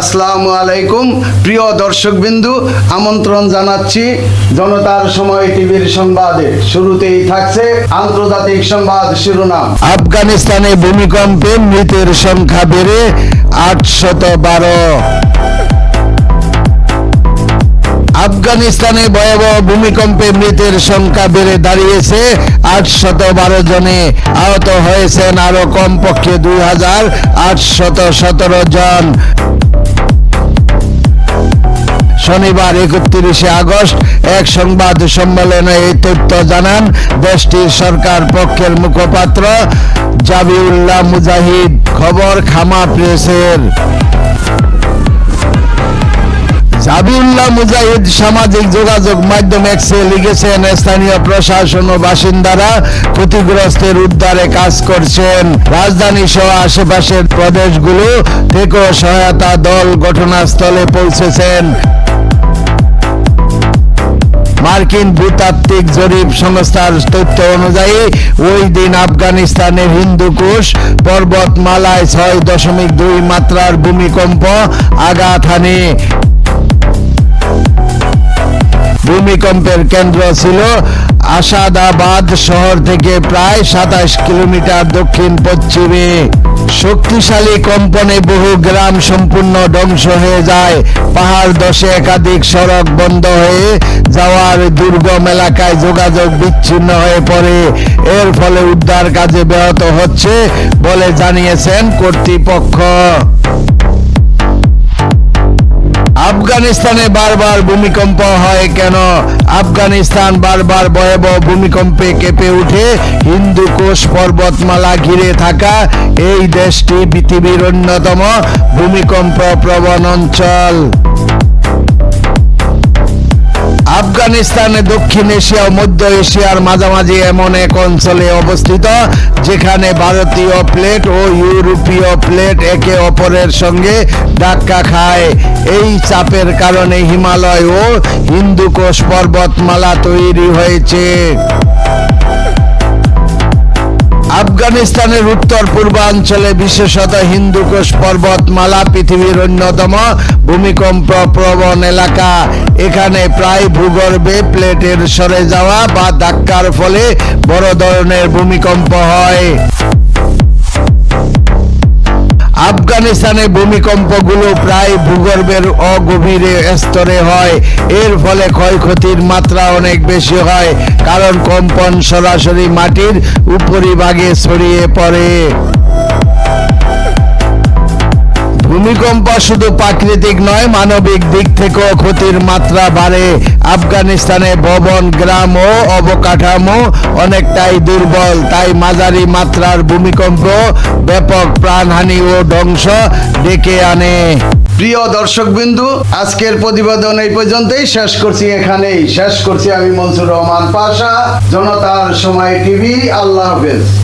আসসালামু আলাইকুম। প্রিয় দর্শকবিন্দু, আমন্ত্রণ জানাচ্ছি জনতার সময় টিভির সংবাদে। শুরুতেই থাকছে আন্তর্জাতিক সংবাদ শিরোনাম। আফগানিস্তানে ভূমিকম্পে মৃতের সংখ্যা বেড়ে আটশত বারো আফগানিস্তানে ভয়াবহ ভূমিকম্পে মৃতের সংখ্যা বেড়ে দাঁড়িয়েছে আটশত বারো জনে। আহত হয়েছেন আরও কমপক্ষে দুই হাজার আটশত সতেরো জন। শনিবার একত্রিশে আগস্ট এক সংবাদ সম্মেলনে এই তথ্য জানান দেশটির সরকার পক্ষের মুখপাত্র জাবিউল্লাহ মুজাহিদ। খবর খামা প্রেসের। জাবিউল্লাহ মুজাহিদ সামাজিক যোগাযোগ মাধ্যম এক্সে লিখেছেন, স্থানীয় প্রশাসন ও বাসিন্দারা ক্ষতিগ্রস্তের উদ্ধারে কাজ করছেন। রাজধানী সহ আশেপাশের প্রদেশগুলো থেকেও সহায়তা দল ঘটনাস্থলে পৌঁছেছেন। মার্কিন ভূতাত্ত্বিক জরিপ সংস্থার তথ্য অনুযায়ী, ওই দিন আফগানিস্তানের হিন্দুকুশ পর্বতমালায় ছয় দশমিক দুই মাত্রার ভূমিকম্প আঘাত হানে। ভূমিকম্পের কেন্দ্র ছিল আসাদাবাদ শহর থেকে প্রায় সাতাশ কিলোমিটার দক্ষিণ পশ্চিমে। শক্তিশালী কম্পনে বহু গ্রাম সম্পূর্ণ ধ্বংস হয়ে যায়। পাহাড় দশে একাধিক সড়ক বন্ধ হয়ে যাওয়ার দুর্গম এলাকায় যোগাযোগ বিচ্ছিন্ন হয়ে পড়ে। এর ফলে উদ্ধার কাজে ব্যাহত হচ্ছে বলে জানিয়েছেন কর্তৃপক্ষ। আফগানিস্তানে বারবার ভূমিকম্প হয় কেন? আফগানিস্তান বারবার ভয়াবহ ভূমিকম্পে কেঁপে উঠে হিন্দু কোষ পর্বতমালা ঘিরে থাকা এই দেশটি পৃথিবীর অন্যতম ভূমিকম্প প্রবণ অঞ্চল। আফগানিস্তানে, দক্ষিণ এশিয়া ও মধ্য এশিয়ার মাঝামাঝি এমন এক অঞ্চলে অবস্থিত, যেখানে ভারতীয় প্লেট ও ইউরোপীয় প্লেট একে অপরের সঙ্গে ধাক্কা খায়। এই চাপের কারণে হিমালয় ও হিন্দুকোশ পর্বতমালা তৈরি হয়েছে। আফগানিস্তানের উত্তর পূর্বাঞ্চলে বিশেষত হিন্দুকোশ পর্বতমালা পৃথিবীর অন্যতম ভূমিকম্প প্রবণ এলাকা। এখানে প্রায় ভূগর্ভে প্লেটের সরে যাওয়া বা ধাক্কার ফলে বড় ধরনের ভূমিকম্প হয়। আফগানিস্তানে ভূমিকম্পগুলো প্রায় ভূগর্ভের অগভীরে স্তরে হয়। এর ফলে ক্ষয়ক্ষতির মাত্রা অনেক বেশি হয়, কারণ কম্পন সরাসরি মাটির উপরিভাগে ছড়িয়ে পড়ে। ভূমিকম্প শুধু প্রাকৃতিক নয়, মানবিক দিক থেকেও ক্ষতির মাত্রা বাড়ে। আফগানিস্তানে ভবন, গ্রাম ও অবকাঠামো অনেকটাই দুর্বল, তাই মাঝারি মাত্রার ভূমিকম্প ব্যাপক প্রাণহানি ও ধ্বংস ডেকে আনে। প্রিয় দর্শকবিন্দু, আজকের প্রতিবেদন এই পর্যন্তই। শেষ করছি এখানেই। শেষ করছি আমি মনসুর রহমান পাশা, জনতার সময় টিভি, আল্লাহ হাফেজ।